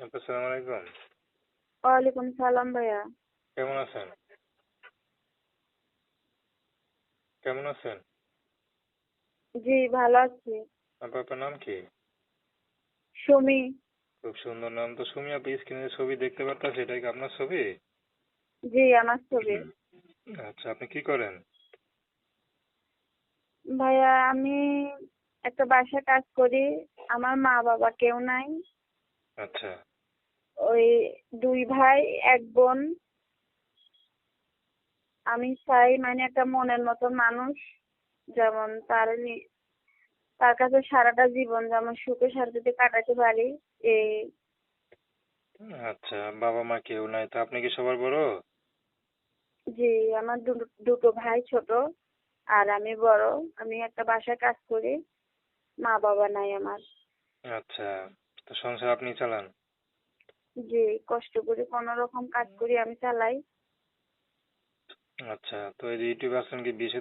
আসসালামু আলাইকুম। ওয়ালাইকুম সালাম ভাইয়া। কেমন আছেন? কেমন আছেন? জি ভালো আছি। আপনার নাম কি? সুমি। খুব সুন্দর নাম। তো সুমি আপনি স্ক্রিনে ছবি দেখতে পারতেন সেটাই কি আপনার ছবি? জি আমার ছবি। আচ্ছা আপনি কি করেন? ভাইয়া আমি একটা বাসায় কাজ করি। আমার মা বাবা কেউ নাই। আচ্ছা। ওই দুই ভাই এক বোন। আমি চাই মানে একটা মনের মতো মানুষ যেমন তার তার কাছে সারাটা জীবন যেমন সুখে শান্তিতে কাটাতে পারি এই। আচ্ছা বাবা মা কেউ নাই তা আপনি কি সবার বড়? জি আমার দুটো ভাই ছোট আর আমি বড়। আমি একটা বাসায় কাজ করি মা বাবা নাই আমার। আচ্ছা। তো সংসার আপনি চালান? জি কষ্ট করে কোন রকম কাজ করি আমি চালাই। আচ্ছা তো এই যে ইউটিউব আসছেন কি বিয়ে